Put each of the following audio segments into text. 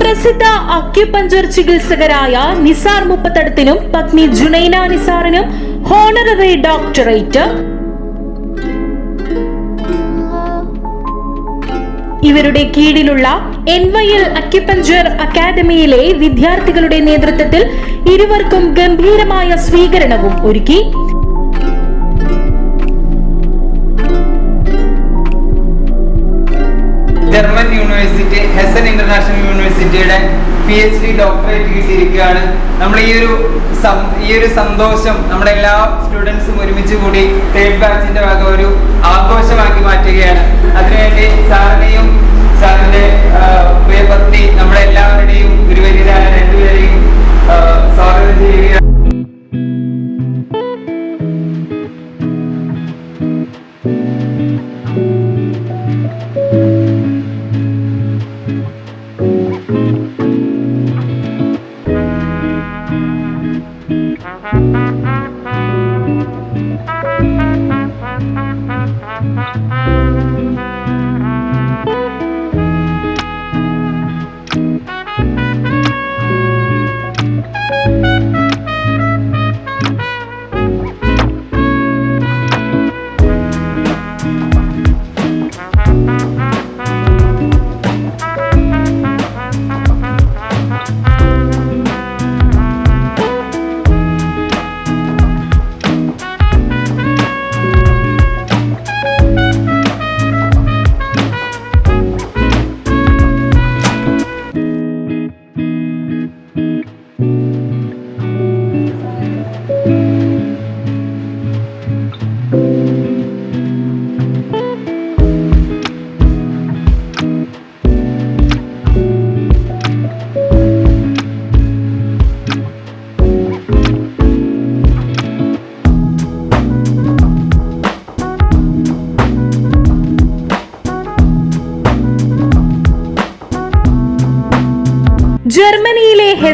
പ്രസിദ്ധ അക്യുപഞ്ചർ ചികിത്സകരായ നിസാർ മുപ്പത്തടത്തിനും പത്നി Junaina നിസാറിനും honorary doctorate ഇവരുടെ കീഴിലുള്ള എൻ വൈ എൽ അക്യുപഞ്ചർ അക്കാദമിയിലെ വിദ്യാർത്ഥികളുടെ നേതൃത്വത്തിൽ ഇരുവർക്കും ഗംഭീരമായ സ്വീകരണവും ഒരുക്കി. ജർമ്മൻ യൂണിവേഴ്സിറ്റി ഹെസൻ ഇന്റർനാഷണൽ യൂണിവേഴ്സിറ്റിയുടെ പി എച്ച് ഡി ഡോക്ടറേറ്റ് കിട്ടിയിരിക്കുകയാണ്. നമ്മൾ ഈ ഒരു ഈ ഒരു സന്തോഷം നമ്മുടെ എല്ലാ സ്റ്റുഡൻസും ഒരുമിച്ച് കൂടി തേർഡ് ബാച്ചിന്റെ ഭാഗം ഒരു ആഘോഷമാക്കി മാറ്റുകയാണ്. അതിനുവേണ്ടി സാറിനെയും സാറിന്റെ ആ, പ്രിയപത്നി നമ്മുടെ എല്ലാവരുടെയും ഗുരുവര്യരായ രണ്ടുപേരെയും സ്വാഗതം ചെയ്യുകയാണ്.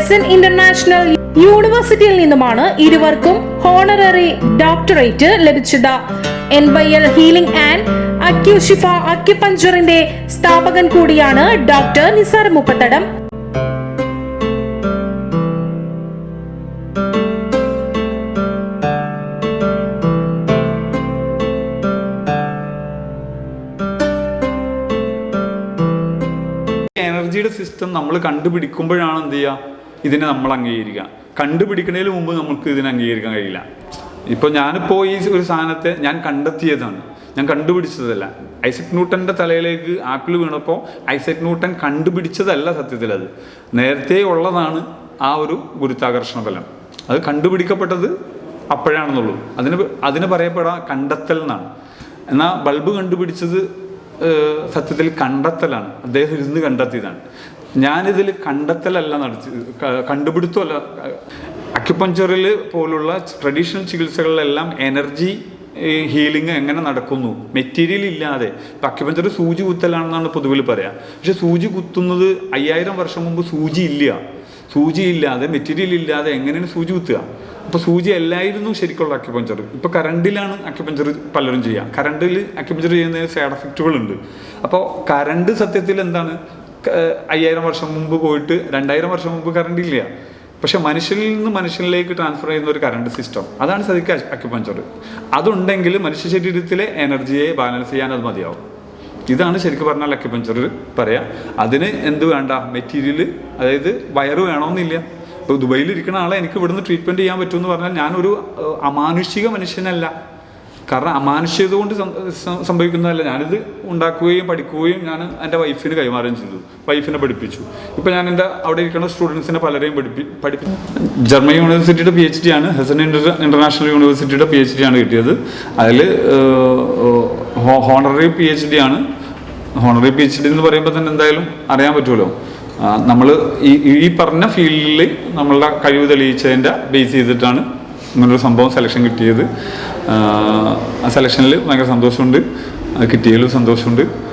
ഹെസൻ ഇന്റർനാഷണൽ യൂണിവേഴ്സിറ്റിയിൽ നിന്നുമാണ് ഇരുവർക്കും ഹോണററി ഡോക്ടറേറ്റ് ലഭിച്ചത്. N by L healing and അക്യുഷിഫ അക്യുപഞ്ചറിന്റെ സ്ഥാപകൻ കൂടിയാണ് ഡോക്ടർ നിസാർ മുപ്പത്തടം. എനർജിയുടെ സിസ്റ്റം നമ്മൾ കണ്ടുപിടിക്കുമ്പോഴാണ് എന്ത് ചെയ്യുക? ഇതിനെ നമ്മൾ അംഗീകരിക്കുക. കണ്ടുപിടിക്കുന്നതിന് മുമ്പ് നമുക്ക് ഇതിനെ അംഗീകരിക്കാൻ കഴിയില്ല. ഇപ്പോൾ ഞാനിപ്പോൾ ഈ ഒരു സാധനത്തെ ഞാൻ കണ്ടെത്തിയതാണ്. ഞാൻ കണ്ടുപിടിച്ചതല്ല. ഐസക് ന്യൂട്ടന്റെ തലയിലേക്ക് ആപ്പിൾ വീണപ്പോൾ ഐസക് ന്യൂട്ടൻ കണ്ടുപിടിച്ചതല്ല സത്യത്തിൽ അത്. നേരത്തെ ഉള്ളതാണ് ആ ഒരു ഗുരുത്വാകർഷണ ബലം അത് കണ്ടുപിടിക്കപ്പെട്ടത് അപ്പോഴാണെന്നുള്ളൂ. അതിന് അതിന് പറയപ്പെടാ കണ്ടെത്തൽ എന്നാണ്. എന്നാൽ ബൾബ് കണ്ടുപിടിച്ചത് സത്യത്തിൽ കണ്ടെത്തലാണ്. അദ്ദേഹം ഇരുന്ന് കണ്ടെത്തിയതാണ്. ഞാനിതിൽ കണ്ടെത്തലല്ല നടത്തി കണ്ടുപിടുത്തമല്ല അക്യുപഞ്ചറിൽ പോലുള്ള ട്രഡീഷണൽ ചികിത്സകളിലെല്ലാം എനർജി ഹീലിംഗ് എങ്ങനെ നടക്കുന്നു? മെറ്റീരിയൽ ഇല്ലാതെ. ഇപ്പം അക്യുപഞ്ചർ സൂചി കുത്തലാണെന്നാണ് പൊതുവിൽ പറയാം. പക്ഷെ സൂചി കുത്തുന്നത് അയ്യായിരം വർഷം മുമ്പ് സൂചി ഇല്ല. സൂചി ഇല്ലാതെ മെറ്റീരിയൽ ഇല്ലാതെ എങ്ങനെയാണ് സൂചി കുത്തുക? അപ്പോൾ സൂചി അല്ലായിരുന്നു ശരിക്കുള്ള അക്യുപഞ്ചർ ഇപ്പോൾ കറണ്ടിലാണ് അക്യുപഞ്ചർ പലരും ചെയ്യുക. കറണ്ടിൽ അക്യുപഞ്ചർ ചെയ്യുന്നതിന് സൈഡ് എഫക്റ്റുകൾ ഉണ്ട് അപ്പോൾ കറണ്ട് സത്യത്തിൽ എന്താണ്? അയ്യായിരം വർഷം മുമ്പ് പോയിട്ട് രണ്ടായിരം വർഷം മുമ്പ് കറണ്ട് ഇല്ല. പക്ഷെ മനുഷ്യനിൽ നിന്ന് മനുഷ്യനിലേക്ക് ട്രാൻസ്ഫർ ചെയ്യുന്ന ഒരു കറണ്ട് സിസ്റ്റം അതാണ് സതിക്ക് അക്യുപഞ്ചർ അതുണ്ടെങ്കിൽ മനുഷ്യ ശരീരത്തിലെ എനർജിയെ ബാലൻസ് ചെയ്യാൻ അത് മതിയാവും. ഇതാണ് ശരിക്കും പറഞ്ഞാൽ അക്യുപഞ്ചർ പറയാ. അതിന് എന്ത് വേണ്ട? മെറ്റീരിയൽ അതായത് വയറ് വേണമെന്നില്ല. ഇപ്പോൾ ദുബൈയിൽ ഇരിക്കുന്ന ആളെ എനിക്ക് ഇവിടുന്ന് ട്രീറ്റ്മെന്റ് ചെയ്യാൻ പറ്റുമെന്ന് പറഞ്ഞാൽ ഞാനൊരു അമാനുഷിക മനുഷ്യനല്ല. കാരണം അമാനുഷ്യത കൊണ്ട് സംഭവിക്കുന്നതല്ല. ഞാനിത് ഉണ്ടാക്കുകയും പഠിക്കുകയും ഞാൻ എന്റെ വൈഫിന് കൈമാറുകയും ചെയ്തു. വൈഫിനെ പഠിപ്പിച്ചു. ഇപ്പോൾ ഞാൻ എന്റെ അവിടെ ഇരിക്കുന്ന സ്റ്റുഡൻസിനെ പലരെയും പഠിപ്പി പഠിപ്പി ജർമ്മൻ യൂണിവേഴ്സിറ്റിയുടെ പി എച്ച് ഡി ആണ്. ഹെസൻ ഇന്റർ ഇന്റർനാഷണൽ യൂണിവേഴ്സിറ്റിയുടെ പി എച്ച് ഡി ആണ് കിട്ടിയത്. അതിൽ ഹോണററി പി എച്ച് ഡി ആണ്. ഹോണററി പി എച്ച് ഡി എന്ന് പറയുമ്പോൾ തന്നെ എന്തായാലും അറിയാൻ പറ്റുമല്ലോ. നമ്മൾ ഈ ഈ പറഞ്ഞ ഫീൽഡിൽ നമ്മളുടെ കഴിവ് തെളിയിച്ചതിന്റെ ബേസ് ചെയ്തിട്ടാണ് ഇങ്ങനൊരു സംഭവം സെലക്ഷൻ കിട്ടിയത്. ആ, സെലക്ഷനിൽ ഭയങ്കര സന്തോഷമുണ്ട്. കിട്ടിയാലും സന്തോഷമുണ്ട്.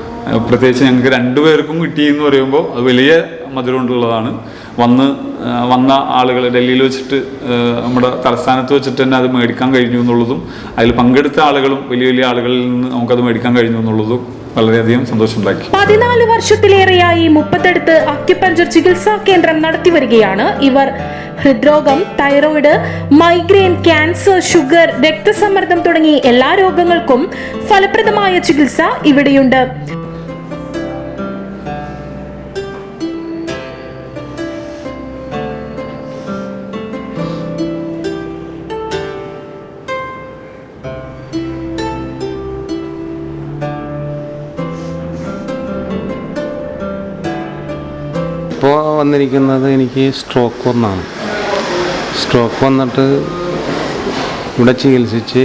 പ്രത്യേകിച്ച് ഞങ്ങൾക്ക് രണ്ടുപേർക്കും കിട്ടി എന്ന് പറയുമ്പോൾ അത് വലിയ മധുരം കൊണ്ടുള്ളതാണ്. വന്ന് വന്ന ആളുകൾ ഡൽഹിയിൽ വെച്ചിട്ട് നമ്മുടെ തലസ്ഥാനത്ത് വെച്ചിട്ട് തന്നെ അത് മേടിക്കാൻ കഴിഞ്ഞു എന്നുള്ളതും അതിൽ പങ്കെടുത്ത ആളുകളും വലിയ വലിയ ആളുകളിൽ നിന്ന് നമുക്കത് മേടിക്കാൻ കഴിഞ്ഞു എന്നുള്ളതും വളരെയധികം സന്തോഷമുണ്ടാക്കി. പതിനാല് വർഷത്തിലേറെയായി മുപ്പത്തെടുത്ത് അക്യുപഞ്ചർ ചികിത്സാ കേന്ദ്രം നടത്തി വരികയാണ് ഇവർ. ഹൃദ്രോഗം തൈറോയിഡ് മൈഗ്രെയിൻ ക്യാൻസർ ഷുഗർ രക്തസമ്മർദ്ദം തുടങ്ങി എല്ലാ രോഗങ്ങൾക്കും ഫലപ്രദമായ ചികിത്സ ഇവിടെയുണ്ട്. വന്നിരിക്കുന്നത് എനിക്ക് സ്ട്രോക്ക് വന്നാണ് സ്ട്രോക്ക് വന്നിട്ട് ഇവിടെ ചികിത്സിച്ച്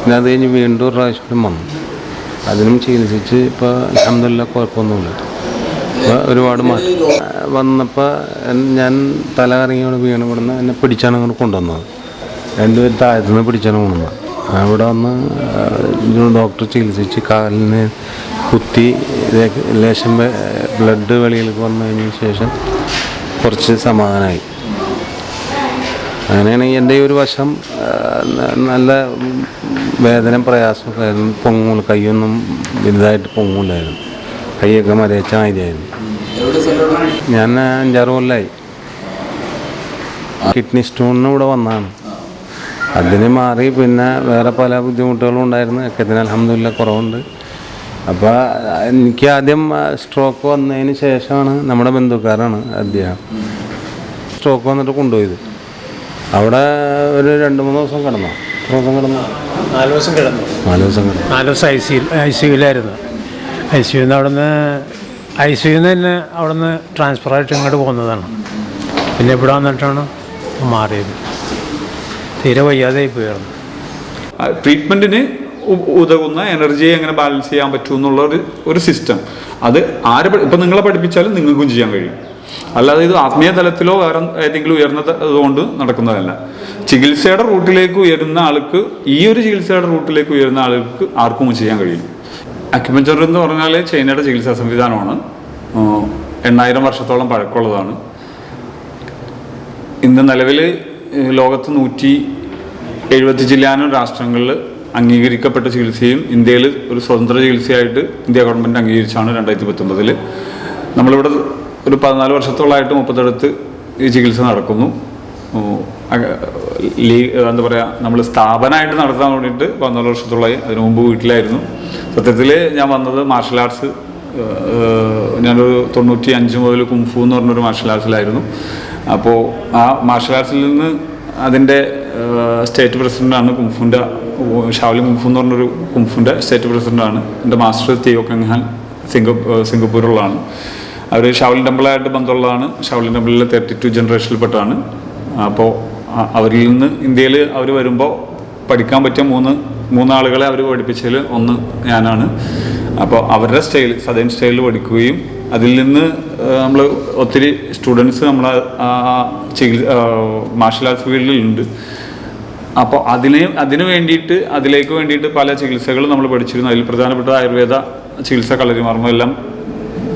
പിന്നെ അത് കഴിഞ്ഞ് വീണ്ടും ഒരു പ്രാവശ്യം വന്നു. അതിനും ചികിത്സിച്ച് ഇപ്പോൾ അഹമ്മദില്ല കുഴപ്പമൊന്നുമില്ല. ഒരുപാട് മാറ്റി വന്നപ്പോൾ ഞാൻ തല കറങ്ങിയോട് വീണ് ഇവിടുന്ന് എന്നെ പിടിച്ചാണ് അങ്ങോട്ട് കൊണ്ടുവന്നത്. രണ്ടുപേർ താഴത്തു നിന്ന് പിടിച്ചാണ് കൊണ്ടുവന്നത്. അവിടെ വന്ന് ഡോക്ടർ ചികിത്സിച്ച് കാലിന് കുത്തി ലേശം ബ്ലഡ് വെളിയിലേക്ക് വന്നതിന് ശേഷം കുറച്ച് സമാധാനമായി. അങ്ങനെയാണെങ്കിൽ എന്റെ ഈ ഒരു വശം നല്ല വേദന പ്രയാസമൊക്കെ ആയിരുന്നു. പൊങ്ങൂല കൈയൊന്നും വലുതായിട്ട് പൊങ്ങൂലായിരുന്നു. കൈയൊക്കെ മരയച്ച മാതിരിയായിരുന്നു. ഞാൻ അഞ്ചാറ് കൊല്ലമായി കിഡ്നി സ്റ്റോണിന് ഇവിടെ വന്നതാണ്. അതിന് മാറി പിന്നെ വേറെ പല ബുദ്ധിമുട്ടുകളും ഉണ്ടായിരുന്നു. ഒക്കെ ഇതിന് അലഹമില്ല കുറവുണ്ട്. അപ്പോൾ എനിക്ക് ആദ്യം സ്ട്രോക്ക് വന്നതിന് ശേഷമാണ് നമ്മുടെ ബന്ധുക്കാരാണ് അദ്ദേഹം സ്ട്രോക്ക് വന്നിട്ട് കൊണ്ടുപോയത്. അവിടെ ഒരു രണ്ട് മൂന്ന് ദിവസം കിടന്നു. ദിവസം കിടന്നു? നാല് ദിവസം കിടന്നു. നാല് ദിവസം കിടന്നു. നാല് ദിവസം ഐ സി ഐ സിയുലായിരുന്നു ഐ സിയുന്ന് അവിടെ നിന്ന് ഐ സിയുന്ന് തന്നെ അവിടെ നിന്ന് ട്രാൻസ്ഫറായിട്ട് ഇങ്ങോട്ട് പോകുന്നതാണ്. പിന്നെ ഇവിടെ വന്നിട്ടാണ് മാറിയത്. തീരെ വയ്യാതെ പോയിരുന്നു ട്രീറ്റ്മെന്റിന് ഉതകുന്ന എനർജിയെ എങ്ങനെ ബാലൻസ് ചെയ്യാൻ പറ്റും എന്നുള്ള ഒരു ഒരു സിസ്റ്റം. അത് ആര് ഇപ്പം നിങ്ങളെ പഠിപ്പിച്ചാലും നിങ്ങൾക്കും ചെയ്യാൻ കഴിയും. അല്ലാതെ ഇത് ആത്മീയ തലത്തിലോ വേറെ ഏതെങ്കിലും ഉയർന്ന ഇതുകൊണ്ട് നടക്കുന്നതല്ല. ചികിത്സയുടെ റൂട്ടിലേക്ക് ഉയരുന്ന ആൾക്ക് ഈ ഒരു ചികിത്സയുടെ റൂട്ടിലേക്ക് ഉയരുന്ന ആൾക്ക് ആർക്കും ചെയ്യാൻ കഴിയും. അക്യുപഞ്ചർ എന്ന് പറഞ്ഞാൽ ചൈനയുടെ ചികിത്സാ സംവിധാനമാണ്. എണ്ണായിരം വർഷത്തോളം പഴക്കമുള്ളതാണ്. ഇന്ന് നിലവിൽ ലോകത്ത് നൂറ്റി എഴുപത്തി ജില്ലാനും രാഷ്ട്രങ്ങളിൽ അംഗീകരിക്കപ്പെട്ട ചികിത്സയും ഇന്ത്യയിൽ ഒരു സ്വതന്ത്ര ചികിത്സയായിട്ട് ഇന്ത്യ ഗവൺമെന്റ് അംഗീകരിച്ചാണ് രണ്ടായിരത്തി പത്തൊമ്പതിൽ നമ്മളിവിടെ ഒരു പതിനാല് വർഷത്തോളമായിട്ട് മുപ്പത്തെടുത്ത് ഈ ചികിത്സ നടക്കുന്നു. ലീ എന്താ പറയുക നമ്മൾ സ്ഥാപനമായിട്ട് നടത്താൻ വേണ്ടിയിട്ട് പതിനാല് വർഷത്തോളമായി അതിനു മുമ്പ് വീട്ടിലായിരുന്നു. സത്യത്തിൽ ഞാൻ വന്നത് മാർഷൽ ആർട്സ് ഞാനൊരു തൊണ്ണൂറ്റി അഞ്ച് മുതൽ കുംഫു എന്ന് പറഞ്ഞൊരു മാർഷൽ ആർട്സിലായിരുന്നു അപ്പോൾ ആ മാർഷൽ ആർട്സിൽ നിന്ന് അതിന്റെ സ്റ്റേറ്റ് പ്രസിഡന്റാണ് കുംഫുന്റെ ഷാവലി കുംഫു എന്ന് പറഞ്ഞൊരു കുംഫുന്റെ സ്റ്റേറ്റ് പ്രസിഡന്റാണ്. എന്റെ മാസ്റ്റർ തിയോ കങ്ഹാൻ സിംഗപ്പൂർ സിംഗപ്പൂരുള്ളതാണ് അവർ ഷാവലിൻ ടെമ്പിളായിട്ട് ബന്ധമുള്ളതാണ്. ഷാവലിൻ ടെമ്പിളിൽ തേർട്ടി ടു ജനറേഷനിൽപ്പെട്ടാണ് അപ്പോൾ അവരിൽ നിന്ന് ഇന്ത്യയിൽ അവർ വരുമ്പോൾ പഠിക്കാൻ പറ്റിയ മൂന്ന് മൂന്നാളുകളെ അവർ പഠിപ്പിച്ചതിൽ ഒന്ന് ഞാനാണ്. അപ്പോൾ അവരുടെ സ്റ്റൈൽ സദേൺ സ്റ്റൈലിൽ പഠിക്കുകയും അതിൽ നിന്ന് നമ്മൾ ഒത്തിരി സ്റ്റുഡൻസ് നമ്മളെ ചികിത്സ മാർഷൽ ആർട്സ് ഫീൽഡിലുണ്ട്. അപ്പോൾ അതിനെ അതിനു വേണ്ടിയിട്ട് അതിലേക്ക് വേണ്ടിയിട്ട് പല ചികിത്സകൾ നമ്മൾ പഠിച്ചിരുന്നു. അതിൽ പ്രധാനപ്പെട്ട ആയുർവേദ ചികിത്സ കളരിമർമ്മം എല്ലാം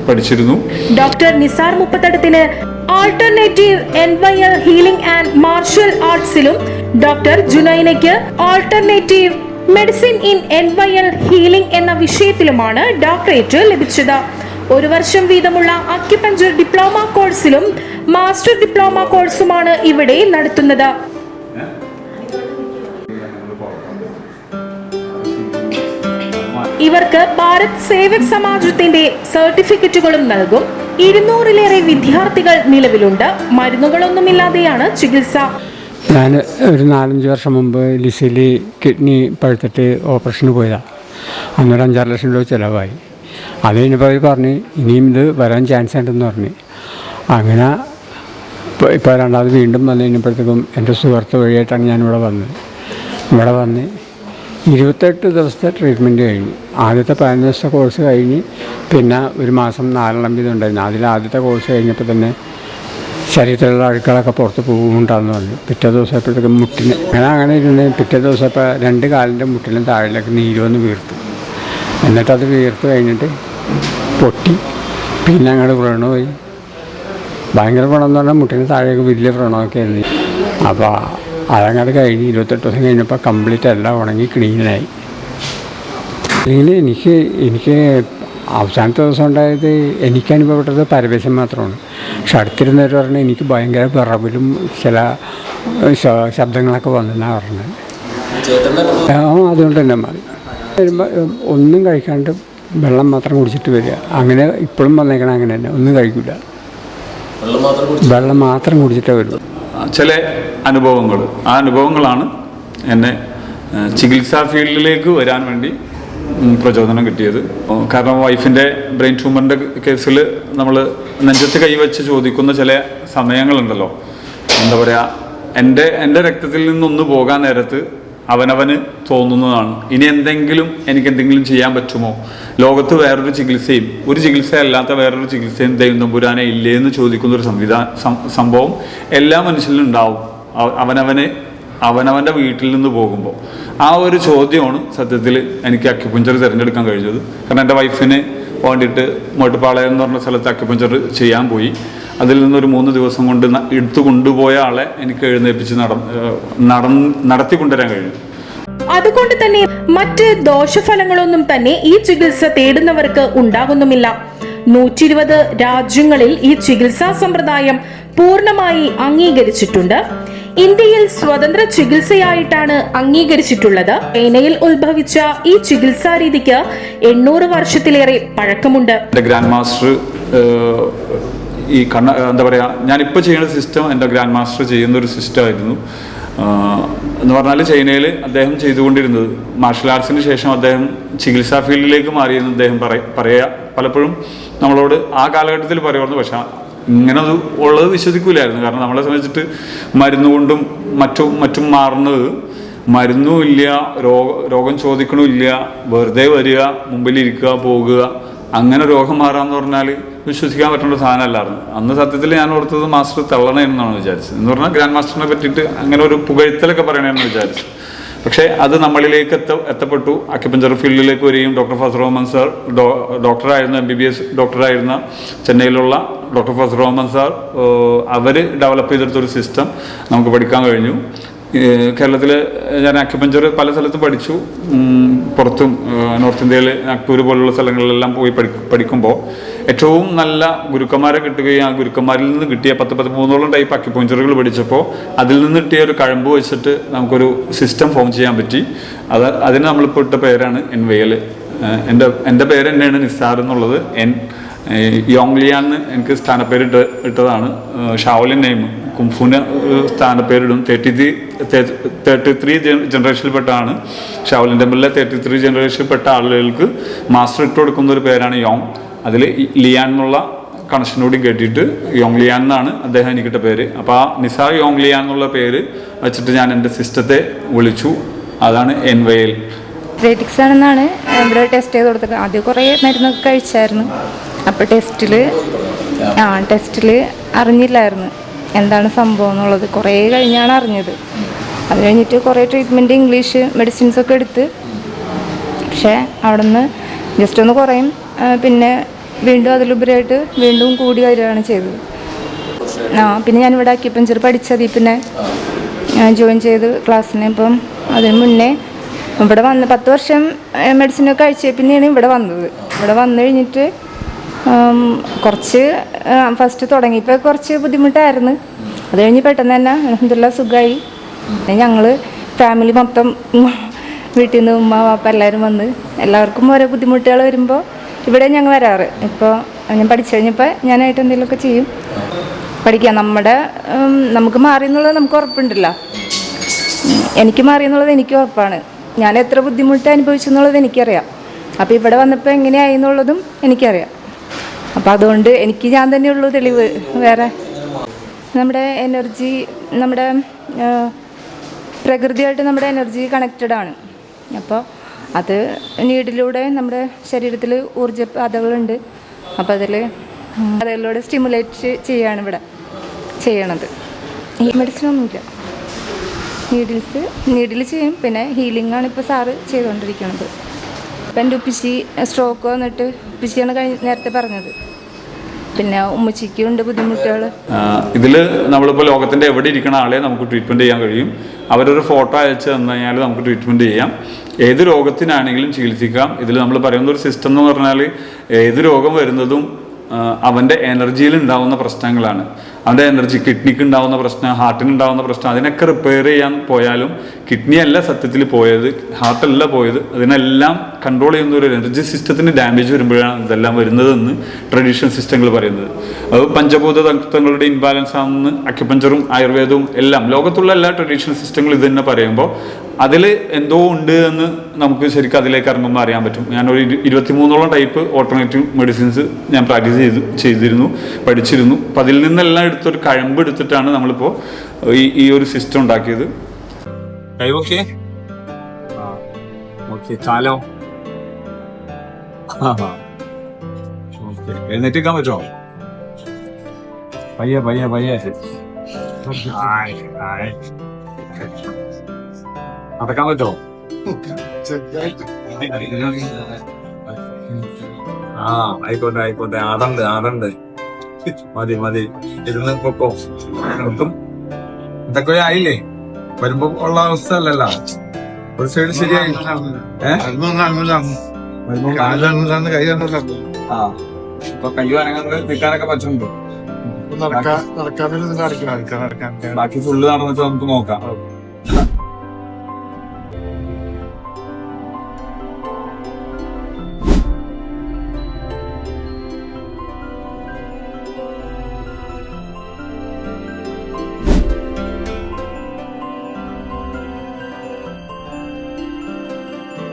പഠിച്ചിരുന്നു. Doctor Nisar മുപ്പത്തടത്തിന് alternative N Y L healing and martial ആർട്സിലും doctor ജുനൈനയ്ക്ക് alternative medicine in N Y L healing എന്ന വിഷയത്തിലുമാണ് ഡോക്ടറേറ്റ് ലഭിച്ചത്. ഒരു വർഷം വീതമുള്ള അക്യുപഞ്ചർ ഡിപ്ലോമ കോഴ്സിലും മാസ്റ്റർ ഡിപ്ലോമ കോഴ്സുമാണ് ഇവിടെ നടത്തുന്നത്. ഇവർക്ക് ഭാരത് സേവക് സമാജത്തിന്റെ സർട്ടിഫിക്കറ്റുകളും നൽകും. ഇരുന്നൂറിലേറെ വിദ്യാർത്ഥികൾ നിലവിലുണ്ട്. മരുന്നുകളൊന്നുമില്ലാതെയാണ് ചികിത്സ. ഞാൻ ഒരു നാലഞ്ച് വർഷം മുമ്പ് ലിസിയിൽ കിഡ്നി പഴുത്തിട്ട് ഓപ്പറേഷന് പോയതാണ് അന്നൊരു അഞ്ചാറ് ലക്ഷം രൂപ ചിലവായി. അത് കഴിഞ്ഞപ്പോൾ അവർ പറഞ്ഞ് ഇനിയും ഇത് വരാൻ ചാൻസ് ഉണ്ടെന്ന് പറഞ്ഞ്. അങ്ങനെ ഇപ്പോൾ രണ്ടാമത് വീണ്ടും വന്നു കഴിഞ്ഞപ്പോഴത്തേക്കും എന്റെ സുഹൃത്ത് വഴിയായിട്ടാണ് ഞാനിവിടെ വന്നത്. ഇവിടെ വന്ന് ഇരുപത്തെട്ട് ദിവസത്തെ ട്രീറ്റ്മെന്റ് കഴിഞ്ഞു. ആദ്യത്തെ പതിനഞ്ച് ദിവസത്തെ കോഴ്സ് കഴിഞ്ഞ് പിന്നെ ഒരു മാസം നാലെണ്ണം വീതം ഉണ്ടായിരുന്നു. അതിൽ ആദ്യത്തെ കോഴ്സ് കഴിഞ്ഞപ്പോൾ തന്നെ ശരീരത്തിലുള്ള അഴുക്കളൊക്കെ പുറത്ത് പോകുന്നുണ്ടാന്ന് പറഞ്ഞു. പിറ്റേ ദിവസം എപ്പോഴത്തേക്കും മുട്ടിന് അങ്ങനെ അങ്ങനെ ഇരുന്ന് പിറ്റേ ദിവസം ഇപ്പോൾ രണ്ട് കാലിന്റെ മുട്ടിലും താഴേക്ക് നീര് വന്ന് വീർത്തു. എന്നിട്ടത് വീർത്ത് കഴിഞ്ഞിട്ട് പൊട്ടി. പിന്നെ അങ്ങോട്ട് വ്രണമായി ഭയങ്കര വ്രണം എന്ന് പറഞ്ഞാൽ മുട്ടിന് താഴേക്ക് വലിയ വ്രണമൊക്കെ ആയിരുന്നു. അപ്പോൾ അതങ്ങോട്ട് കഴിഞ്ഞ് ഇരുപത്തെട്ട് ദിവസം കഴിഞ്ഞപ്പോൾ കംപ്ലീറ്റ് എല്ലാം ഉണങ്ങി ക്ലീനായി അല്ലെങ്കിൽ എനിക്ക് എനിക്ക് അവസാനത്തെ ദിവസം ഉണ്ടായത് എനിക്ക് അനുഭവപ്പെട്ടത് പരവേശം മാത്രമാണ്. പക്ഷെ അടുത്തിരുന്നവർ പറഞ്ഞാൽ എനിക്ക് ഭയങ്കര വിറവിലും ചില ശബ്ദങ്ങളൊക്കെ ശബ്ദങ്ങളൊക്കെ വന്നെന്നാണ് പറഞ്ഞത്. ആ അതുകൊണ്ട് തന്നെ മതി. വരുമ്പോൾ ഒന്നും കഴിക്കാണ്ട് വെള്ളം മാത്രം കുടിച്ചിട്ട് വരിക. അങ്ങനെ ഇപ്പോഴും വന്നേക്കണം അങ്ങനെ തന്നെ. ഒന്നും കഴിക്കില്ല വെള്ളം മാത്രം കുടിച്ചിട്ടേ വരുള്ളൂ. ചില അനുഭവങ്ങൾ. ആ അനുഭവങ്ങളാണ് എന്നെ ചികിത്സാ ഫീൽഡിലേക്ക് വരാൻ വേണ്ടി പ്രചോദനം കിട്ടിയത്. കാരണം വൈഫിന്റെ ബ്രെയിൻ ട്യൂമറിന്റെ കേസിൽ നമ്മൾ നെഞ്ചത്ത് കൈവച്ച് ചോദിക്കുന്ന ചില സമയങ്ങളുണ്ടല്ലോ. എന്താ പറയുക എന്റെ എന്റെ രക്തത്തിൽ നിന്നൊന്ന് പോകാൻ നേരത്ത് അവനവന് തോന്നുന്നതാണ്. ഇനി എന്തെങ്കിലും എനിക്ക് എന്തെങ്കിലും ചെയ്യാൻ പറ്റുമോ? ലോകത്ത് വേറൊരു ചികിത്സയും ഒരു ചികിത്സയല്ലാത്ത വേറൊരു ചികിത്സയും ദൈവം തമ്പുരാനെ ഇല്ലേ എന്ന് ചോദിക്കുന്ന ഒരു സംവിധാന സംഭവം എല്ലാ മനുഷ്യരിലും ഉണ്ടാവും. അവ- അവനവനെ അവനവന്റെ വീട്ടിൽ നിന്ന് പോകുമ്പോൾ. ആ ഒരു ചോദ്യമാണ് സത്യത്തിൽ എനിക്ക് അക്യുപഞ്ചർ തിരഞ്ഞെടുക്കാൻ കഴിഞ്ഞത്. കാരണം എന്റെ വൈഫിന് വേണ്ടിയിട്ട് മോട്ടുപാളയം എന്ന് പറഞ്ഞ സ്ഥലത്ത് അക്യുപഞ്ചർ ചെയ്യാൻ പോയി. അതിൽ നിന്നൊരു മൂന്ന് ദിവസം കൊണ്ട് എടുത്തു കൊണ്ടുപോയ ആളെ എനിക്ക് എഴുന്നേൽപ്പിച്ച് നട നടത്തി നടത്തിക്കൊണ്ടുവരാൻ കഴിയും അതുകൊണ്ട് തന്നെ മറ്റ് ദോഷഫലങ്ങളൊന്നും തന്നെ ഈ ചികിത്സ തേടുന്നവർക്ക് ഉണ്ടാകുന്നുമില്ല. നൂറ്റി ഇരുപത് രാജ്യങ്ങളിൽ ഈ ചികിത്സാ സമ്പ്രദായം പൂർണമായി അംഗീകരിച്ചിട്ടുണ്ട്. ഇന്ത്യയിൽ സ്വതന്ത്ര ചികിത്സയായിട്ടാണ് അംഗീകരിച്ചിട്ടുള്ളത്. ചൈനയിൽ ഉത്ഭവിച്ച ഈ ചികിത്സാ രീതിക്ക് എണ്ണൂറ് വർഷത്തിലേറെ പഴക്കമുണ്ട്. ഗ്രാൻഡ് മാസ്റ്റർ ഈ കണ്ണ എന്താ പറയുക ഞാനിപ്പോൾ ചെയ്യുന്ന സിസ്റ്റം എന്റെ ഗ്രാൻഡ് മാസ്റ്റർ ചെയ്യുന്ന ഒരു സിസ്റ്റമായിരുന്നു എന്ന് പറഞ്ഞാൽ ചൈനയിൽ അദ്ദേഹം ചെയ്തുകൊണ്ടിരുന്നത്. മാർഷൽ ആർട്സിന് ശേഷം അദ്ദേഹം ചികിത്സാ ഫീൽഡിലേക്ക് മാറിയെന്ന് അദ്ദേഹം പറയ. പറയുക പലപ്പോഴും നമ്മളോട് ആ കാലഘട്ടത്തിൽ പറയുമായിരുന്നു. പക്ഷെ ഇങ്ങനെ ഉള്ളത് വിശ്വസിക്കൂലായിരുന്നു. കാരണം നമ്മളെ സംബന്ധിച്ചിട്ട് മരുന്നുകൊണ്ടും മറ്റും മറ്റും മാറുന്നത് മരുന്നും ഇല്ല രോഗ രോഗം ചോദിക്കണമില്ല വെറുതെ വരിക മുമ്പിലിരിക്കുക പോകുക അങ്ങനെ രോഗം മാറാന്ന് പറഞ്ഞാൽ വിശ്വസിക്കാൻ പറ്റുന്ന സാധനമല്ലായിരുന്നു. അന്ന് സത്യത്തിൽ ഞാൻ ഓർത്തത് മാസ്റ്റർ തള്ളണമെന്നാണ് വിചാരിച്ചത്. എന്ന് പറഞ്ഞാൽ ഗ്രാൻഡ് മാസ്റ്ററിനെ പറ്റിയിട്ട് അങ്ങനെ ഒരു പുകഴ്ത്തലൊക്കെ പറയണമെന്ന് വിചാരിച്ചു പക്ഷേ അത് നമ്മളിലേക്ക് എത്ത എത്തപ്പെട്ടു. അക്യുപഞ്ചർ ഫീൽഡിലേക്ക് വരികയും ഡോക്ടർ ഫസർ റഹ്മാൻ സാർ ഡോ ഡോക്ടറായിരുന്ന എം ബി ബി എസ് ഡോക്ടറായിരുന്ന ചെന്നൈയിലുള്ള ഡോക്ടർ ഫസർ റഹ്മാൻ സാർ അവർ ഡെവലപ്പ് ചെയ്തെടുത്തൊരു സിസ്റ്റം നമുക്ക് പഠിക്കാൻ കഴിഞ്ഞു. കേരളത്തിൽ ഞാൻ അക്യുപഞ്ചർ പല സ്ഥലത്തും പഠിച്ചു. പുറത്തും നോർത്ത് ഇന്ത്യയിൽ നാഗ്പൂർ പോലുള്ള സ്ഥലങ്ങളിലെല്ലാം പോയി പഠി പഠിക്കുമ്പോൾ ഏറ്റവും നല്ല ഗുരുക്കന്മാരെ കിട്ടുകയും ആ ഗുരുക്കന്മാരിൽ നിന്ന് കിട്ടിയ പത്ത് പതിമൂന്നോളം ടൈപ്പ് അക്യുപഞ്ചറുകൾ പഠിച്ചപ്പോൾ അതിൽ നിന്ന് കിട്ടിയ ഒരു കഴമ്പ് വെച്ചിട്ട് നമുക്കൊരു സിസ്റ്റം ഫോം ചെയ്യാൻ പറ്റി. അത് അതിന് നമ്മളിപ്പോൾ ഇട്ട പേരാണ് എൻ വയൽ എന്റെ എന്റെ പേര് തന്നെയാണ് നിസ്സാർ എന്നുള്ളത്. എൻ യോങ്ലിയാന്ന് എനിക്ക് സ്ഥാനപ്പേര് ഇട്ട് ഇട്ടതാണ് ഷാവലിൻ നെയിം കുംഫുവിന് സ്ഥാനപ്പേരിടും. തേർട്ടി ത്രീ തേർട്ടി ത്രീ ജനറേഷനിൽപ്പെട്ടാണ് ഷാവലിൻ ടെമ്പിളിലെ തേർട്ടി ത്രീ ജനറേഷനിൽപ്പെട്ട ആളുകൾക്ക് മാസ്റ്റർ ഇട്ട് കൊടുക്കുന്ന ഒരു പേരാണ് യോങ്. അതിൽ ലിയാൻ എന്നുള്ള കണക്ഷനോട് കേട്ടിട്ട് യോങ് ലിയാൻ എന്നാണ് അദ്ദേഹം എനിക്കിട്ട പേര്. അപ്പോൾ ആ നിസാർ യോങ് ലിയാൻ എന്നുള്ള പേര് വെച്ചിട്ട് ഞാൻ എന്റെ സിസ്റ്റത്തെ വിളിച്ചു. അതാണ് എൻ വയൽ അത്ലറ്റിക്സ് ആണെന്നാണ് ഇവിടെ ടെസ്റ്റ് ചെയ്ത് കൊടുത്തത് ആദ്യം കുറേ മരുന്നൊക്കെ കഴിച്ചായിരുന്നു. അപ്പോൾ ടെസ്റ്റിൽ ആ ടെസ്റ്റിൽ അറിഞ്ഞില്ലായിരുന്നു എന്താണ് സംഭവം എന്നുള്ളത്. കുറേ കഴിഞ്ഞാണ് അറിഞ്ഞത്. അത് കഴിഞ്ഞിട്ട് കുറേ ട്രീറ്റ്മെന്റ് ഇംഗ്ലീഷ് മെഡിസിൻസ് ഒക്കെ എടുത്ത്. പക്ഷേ അവിടെ നിന്ന് ജസ്റ്റ് ഒന്ന് കുറയും. പിന്നെ വീണ്ടും അതിലുപരിയായിട്ട് വീണ്ടും കൂടി വരികയാണ് ചെയ്തത്. ആ പിന്നെ ഞാൻ ഇവിടെ അക്യുപഞ്ചർ പഠിച്ചതിൽ പിന്നെ ജോയിൻ ചെയ്ത് ക്ലാസ്സിന് ഇപ്പം അതിന് മുന്നേ ഇവിടെ വന്ന് പത്ത് വർഷം മെഡിസിനൊക്കെ കഴിച്ച പിന്നെയാണ് ഇവിടെ വന്നത്. ഇവിടെ വന്നു കഴിഞ്ഞിട്ട് കുറച്ച് ഫസ്റ്റ് തുടങ്ങിയപ്പോൾ കുറച്ച് ബുദ്ധിമുട്ടായിരുന്നു. അത് കഴിഞ്ഞ് പെട്ടെന്ന് തന്നെ അലഹമില്ല സുഖമായി ഞങ്ങൾ ഫാമിലി മൊത്തം വീട്ടിൽ നിന്ന് ഉമ്മ പാപ്പ എല്ലാവരും വന്ന് എല്ലാവർക്കും ഓരോ ബുദ്ധിമുട്ടുകൾ വരുമ്പോൾ ഇവിടെ ഞങ്ങൾ വരാറ്. ഇപ്പോൾ ഞാൻ പഠിച്ചു കഴിഞ്ഞപ്പോൾ ഞാനായിട്ട് എന്തെങ്കിലുമൊക്കെ ചെയ്യും. പഠിക്കാം. നമ്മുടെ നമുക്ക് മാറി എന്നുള്ളത് നമുക്ക് ഉറപ്പുണ്ടല്ലോ. എനിക്ക് മാറി എന്നുള്ളത് എനിക്ക് ഉറപ്പാണ്. ഞാൻ എത്ര ബുദ്ധിമുട്ട് അനുഭവിച്ചു എന്നുള്ളത് എനിക്കറിയാം. അപ്പോൾ ഇവിടെ വന്നപ്പോൾ എങ്ങനെയായി എന്നുള്ളതും എനിക്കറിയാം. അപ്പോൾ അതുകൊണ്ട് എനിക്ക് ഞാൻ തന്നെയുള്ളൂ തെളിവ്. വേറെ? നമ്മുടെ എനർജി നമ്മുടെ പ്രകൃതിയായിട്ട് നമ്മുടെ എനർജി കണക്റ്റഡ് ആണ്. അപ്പോൾ അത് നീഡിലൂടെ നമ്മുടെ ശരീരത്തിൽ ഊർജ പാതകളുണ്ട് അപ്പോൾ അതിൽ അതിലൂടെ സ്റ്റിമുലേറ്റ് ചെയ്യാണ് ഇവിടെ ചെയ്യണത്. ഈ മെഡിസിൻ ഒന്നുമില്ല. നീഡിൽസ് നീഡിൽ ചെയ്യും. പിന്നെ ഹീലിംഗ് ആണ് ഇപ്പോൾ സാറ് ചെയ്തുകൊണ്ടിരിക്കുന്നത് ഇപ്പം എന്റെ ഉപ്പിച്ചി സ്ട്രോക്ക് വന്നിട്ട് ഉപ്പിച്ചിയാണ് കഴിഞ്ഞ നേരത്തെ പറഞ്ഞത്. പിന്നെ ഉമ്മച്ചിക്കും ഉണ്ട് ബുദ്ധിമുട്ടുകൾ ഇതിൽ നമ്മളിപ്പോൾ ലോകത്തിന്റെ എവിടെ ഇരിക്കുന്ന ആളെ നമുക്ക് ട്രീറ്റ്മെന്റ് ചെയ്യാൻ കഴിയും. അവരൊരു ഫോട്ടോ അയച്ച് തന്നു കഴിഞ്ഞാൽ നമുക്ക് ട്രീറ്റ്മെന്റ് ചെയ്യാം. ഏത് രോഗത്തിനാണെങ്കിലും ചികിത്സിക്കാം. ഇതിൽ നമ്മൾ പറയുന്ന ഒരു സിസ്റ്റം എന്ന് പറഞ്ഞാൽ ഏത് രോഗം വരുന്നതും അവന്റെ എനർജിയിൽ ഉണ്ടാവുന്ന പ്രശ്നങ്ങളാണ്. അവന്റെ എനർജി കിഡ്നിക്ക് ഉണ്ടാവുന്ന പ്രശ്നം ഹാർട്ടിന് ഉണ്ടാവുന്ന പ്രശ്നം അതിനൊക്കെ റിപ്പയർ ചെയ്യാൻ പോയാലും കിഡ്നി അല്ല സത്യത്തിൽ പോയത് ഹാർട്ടല്ല പോയത് അതിനെല്ലാം കൺട്രോൾ ചെയ്യുന്ന ഒരു എനർജി സിസ്റ്റത്തിന് ഡാമേജ് വരുമ്പോഴാണ് ഇതെല്ലാം വരുന്നതെന്ന് ട്രഡീഷണൽ സിസ്റ്റങ്ങൾ പറയുന്നത്. അത് പഞ്ചഭൂത തത്വങ്ങളുടെ ഇൻബാലൻസ് ആണെന്ന് അക്യുപഞ്ചറും ആയുർവേദവും എല്ലാം ലോകത്തുള്ള എല്ലാ ട്രഡീഷണൽ സിസ്റ്റങ്ങളും ഇത് തന്നെ പറയുമ്പോൾ അതിൽ എന്തോ ഉണ്ട് എന്ന് നമുക്ക് ശരിക്കും അതിലേക്ക് ഇറങ്ങുമ്പോൾ അറിയാൻ പറ്റും. ഞാനൊരു ഇരു- ഇരുപത്തിമൂന്നോളം ടൈപ്പ് ഓൾട്ടർനേറ്റീവ് മെഡിസിൻസ് ഞാൻ പ്രാക്ടീസ് ചെയ്ത് ചെയ്തിരുന്നു പഠിച്ചിരുന്നു. അപ്പം അതിൽ നിന്നെല്ലാം എടുത്തൊരു കഴമ്പ് എടുത്തിട്ടാണ് നമ്മളിപ്പോൾ ഈ ഈ ഒരു സിസ്റ്റം ഉണ്ടാക്കിയത്. ചാലോ? എഴുന്നേറ്റിക്കാൻ ആയ്. നടക്കാൻ പറ്റുമോ? ആ ആയിക്കോട്ടെ ആയിക്കോട്ടെ. ആടണ്ട് ആടണ്ട്. മതി മതി. ഇരുന്ന് പൊക്കോ. നിർത്തും ഇതൊക്കെ ആയില്ലേ? വരുമ്പോ ഉള്ള അവസ്ഥ അല്ലല്ലോ ഒരു സൈഡ് ശരിയായി. ഇപ്പൊ കയ്യോ അനങ്ങാണ്ട് നിൽക്കാനൊക്കെ നടക്കാൻ ബാക്കി ഫുള്ള് നടന്നിട്ട് നമുക്ക് നോക്കാം.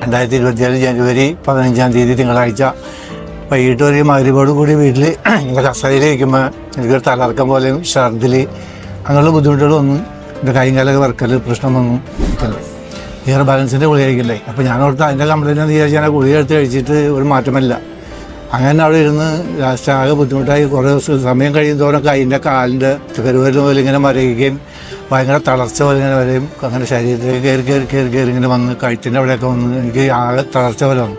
രണ്ടായിരത്തി ഇരുപത്തിയേഴ് ജനുവരി പതിനഞ്ചാം തീയതി തിങ്കളാഴ്ച വൈകിട്ട് ഒരു മകരീബോട് കൂടി വീട്ടിൽ ഇങ്ങനെ കസേരയിൽ ഇരിക്കുമ്പോൾ എനിക്കൊരു തലർക്കം പോലെയും ഛർദിൽ അങ്ങനെയുള്ള ബുദ്ധിമുട്ടുകളൊന്നും എന്റെ കൈയും കാലൊക്കെ വർക്കൽ പ്രശ്നമൊന്നും ഇയർ ബാലൻസിന്റെ ഗുളിക കഴിക്കണ്ടേ അപ്പോൾ ഞാൻ ഓർത്ത് അതിന്റെ കംപ്ലൈന്റ് എന്ന് വിചാരിച്ചാൽ ആ ഗുളിക എടുത്ത് കഴിച്ചിട്ട് ഒരു മാറ്റമില്ല. അങ്ങനെ അവിടെ ഇരുന്ന് ലാസ്റ്റ് ആകെ ബുദ്ധിമുട്ടായി. കുറേ ദിവസം സമയം കഴിയുന്നതോടൊക്കെ അതിന്റെ കാലിന്റെ കരുവരുന്ന പോലെ ഇങ്ങനെ മരയുകയും ഭയങ്കര തളർച്ച പോലെ ഇങ്ങനെ വരെയും അങ്ങനെ ശരീരത്തിലേക്ക് കയറി കയറി കയറി കയറി ഇങ്ങനെ വന്ന് കഴുത്തിന്റെ അവിടെയൊക്കെ വന്ന് എനിക്ക് ആകെ തളർച്ച പോലെ വന്നു.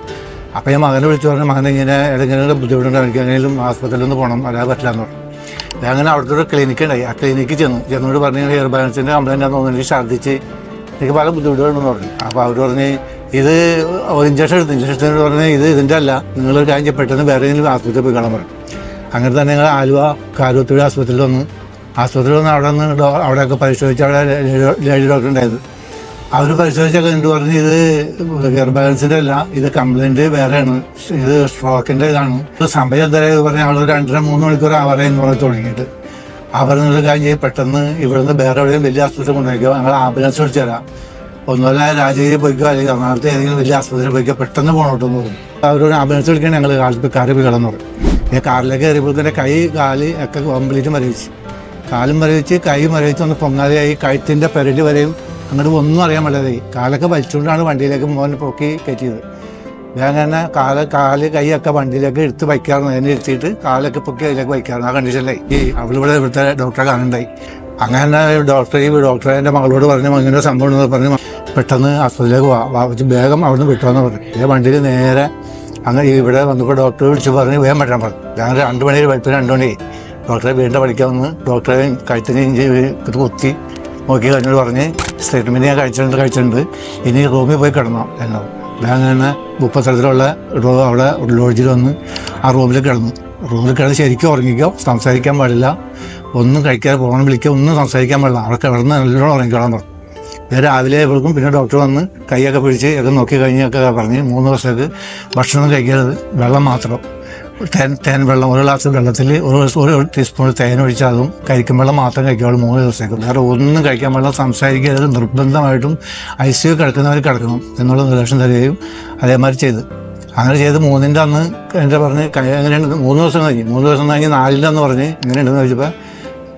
അപ്പോൾ ഞാൻ മകനെ വിളിച്ചു പറഞ്ഞു മകനെ ഇങ്ങനെ ഏതെങ്കിലും ബുദ്ധിമുട്ടുണ്ടോ? എനിക്ക് എങ്ങനെയും ആസ്പത്രിയിൽ ഒന്ന് പോകണം അല്ലാതെ പറ്റില്ല എന്ന് പറഞ്ഞു. അങ്ങനെ അവിടുത്തെ ഒരു ക്ലിനിക്ക് ഉണ്ടായി. ആ ക്ലിനിക്കിൽ ചെന്നു. ചെന്നോട് പറഞ്ഞു ഹെയർ ബാലൻസിന്റെ കംപ്ലൈന്റ് ആണെന്ന് തോന്നുന്നു. എനിക്ക് ഛർദ്ദിച്ച് എനിക്ക് പല ബുദ്ധിമുട്ടുകളുണ്ടെന്ന് പറഞ്ഞു. അപ്പോൾ അവർ പറഞ്ഞ് ഇത് ഒരു ഇഞ്ചക്ഷൻ എടുത്തു? ഇഞ്ചക്ഷൻ എടുത്തിട്ട് പറഞ്ഞ് ഇത് ഇതിന്റെ അല്ല. നിങ്ങളൊരു കാര്യം പെട്ടെന്ന് വേറെ ഏതെങ്കിലും ആസ്പത്രിയിൽ പോയി കാണാൻ പറഞ്ഞു അങ്ങനെ തന്നെ ഞങ്ങൾ ആലുവ കാലുവത്തൂർ ആസ്പത്രിയിൽ വന്ന്. ആസ്പത്രിയിൽ വന്ന് അവിടെ നിന്ന് അവിടെയൊക്കെ പരിശോധിച്ച് അവിടെ ലേഡി- ഡോക്ടർ ഉണ്ടായത് അവർ പരിശോധിച്ചൊക്കെ എന്ത് പറഞ്ഞു ഇത് ഹെയർ ബാലൻസിന്റെ അല്ല ഇത് കംപ്ലൈന്റ് വേറെയാണ്. ഇത് സ്ട്രോക്കിന്റെ ഇതാണ്. ഇത് സമയം എന്തായാലും പറഞ്ഞാൽ അവിടെ രണ്ടര മൂന്ന് മണിക്കൂർ അവരെ എന്ന് പറഞ്ഞ് തുടങ്ങിയിട്ട്. അവർ നിങ്ങൾ കാര്യം പെട്ടെന്ന് ഇവിടുന്ന് വേറെ എവിടെയും വലിയ ആശുപത്രി കൊണ്ടുപോയിക്കോ. ഞങ്ങൾ ആംബുലൻസ് വിളിച്ചു തരാം. ഒന്നുമല്ല രാജഗിരി പോയിക്കോ അല്ലെങ്കിൽ എറണാകുളത്ത് ഏതെങ്കിലും വലിയ ആസ്പത്രിയിൽ പോയിക്കോ പെട്ടെന്ന് പോകണോട്ടെന്ന് പറഞ്ഞു. അവരോട് ആംബുലൻസ് വിളിക്കാൻ ഞങ്ങൾ കാറിൽ പോയി കിടന്നു പറഞ്ഞു. ഞാൻ കാറിലേക്ക് കയറിയപ്പോൾ കൈ കാൽ ഒക്കെ കംപ്ലീറ്റ് മരവിച്ച്. കാലും മരവിച്ച് കൈ മരവിച്ച് ഒന്ന് പൊങ്ങാതെയായി കഴുത്തിന്റെ പെരടി വരെയും അങ്ങോട്ട് ഒന്നും അറിയാൻ പറ്റാതെ. കാലൊക്കെ വലിച്ചുകൊണ്ടാണ് വണ്ടിയിലേക്ക് മോൻ പൊക്കി കയറ്റിയത്. ഞാൻ തന്നെ കാൽ കാൽ കൈയൊക്കെ വണ്ടിയിലേക്ക് എടുത്ത് വയ്ക്കാറുണ്ട്. അതിനെ എടുത്തിട്ട് കാലൊക്കെ പൊക്കി അതിലേക്ക് വയ്ക്കാറുണ്ട്. ആ കണ്ടീഷനിലായി ഈ അവളിവിടെ ഇവിടുത്തെ ഡോക്ടറെ കാണുണ്ടായി അങ്ങനെ ഡോക്ടറെ ഈ ഡോക്ടറെ എന്റെ മകളോട് പറഞ്ഞു അങ്ങനെ സംഭവം പറഞ്ഞു പെട്ടെന്ന് ആസ്പത്രിയിലേക്ക് വാ വേഗം അവിടുന്ന് വിട്ടോന്ന് പറഞ്ഞു. ഈ വണ്ടിയിൽ നേരെ അങ്ങനെ ഇവിടെ വന്നപ്പോൾ ഡോക്ടറെ വിളിച്ച് പറഞ്ഞ് വേഗം പറ്റാൻ പറഞ്ഞു. ഞാൻ രണ്ട് മണി വെളുപ്പിന് രണ്ട് മണി. ഡോക്ടറെ വീണ്ടും പഠിക്കാമെന്ന് ഡോക്ടറെ കഴുത്തിനെയും ഇത് കുത്തി നോക്കി കഴിഞ്ഞോട് പറഞ്ഞ് സ്റ്റേറ്റ്മെന്റ് ഞാൻ കഴിച്ചിട്ടുണ്ട് കഴിച്ചിട്ടുണ്ട്. ഇനി റൂമിൽ പോയി കിടന്നു എന്നോ. അങ്ങനെ മുപ്പത്തരത്തിലുള്ള റൂ അവിടെ ലോഡ്ജിൽ വന്ന് ആ റൂമിൽ കിടന്നു. റൂമിൽ കിടന്ന് ശരിക്കും ഉറങ്ങിക്കോ സംസാരിക്കാൻ പാടില്ല. ഒന്നും കഴിക്കാതെ പോകണം വിളിക്കുക ഒന്നും സംസാരിക്കാൻ പാടില്ല. അവിടെ കിടന്ന് നല്ലോണം ഉറങ്ങിക്കോളാൻ പറഞ്ഞു. ഞാൻ രാവിലെ ആയപ്പോഴും പിന്നെ ഡോക്ടർ വന്ന് കൈയൊക്കെ പിടിച്ച് ഒക്കെ നോക്കി കഴിഞ്ഞൊക്കെ പറഞ്ഞ് മൂന്ന് ദിവസത്തേക്ക് ഭക്ഷണം കഴിക്കരുത് വെള്ളം മാത്രം. തേൻ തേൻ വെള്ളം ഒരു ഗ്ലാസ് വെള്ളത്തിൽ ഒരു ഒരു ടീസ്പൂൺ തേൻ ഒഴിച്ചാൽ അതും കഴിക്കും വെള്ളം മാത്രം കഴിക്കാവുള്ളൂ മൂന്ന് ദിവസത്തേക്ക്. വേറെ ഒന്നും കഴിക്കാൻ വെള്ളം സംസാരിക്കരുത്. നിർബന്ധമായിട്ടും ഐ സി യു കിടക്കുന്നവർ കിടക്കണം എന്നുള്ള നിർദ്ദേശം തരികയും അതേമാതിരി ചെയ്ത്. അങ്ങനെ ചെയ്ത് മൂന്നിന്റെ അന്ന് എന്റെ പറഞ്ഞ് എങ്ങനെയുണ്ട്? മൂന്ന് ദിവസം കഴിഞ്ഞ്. മൂന്ന് ദിവസം കഴിഞ്ഞ് നാലിന്റെ അന്ന് പറഞ്ഞ് ഇങ്ങനെയുണ്ടെന്ന് ചോദിച്ചപ്പോൾ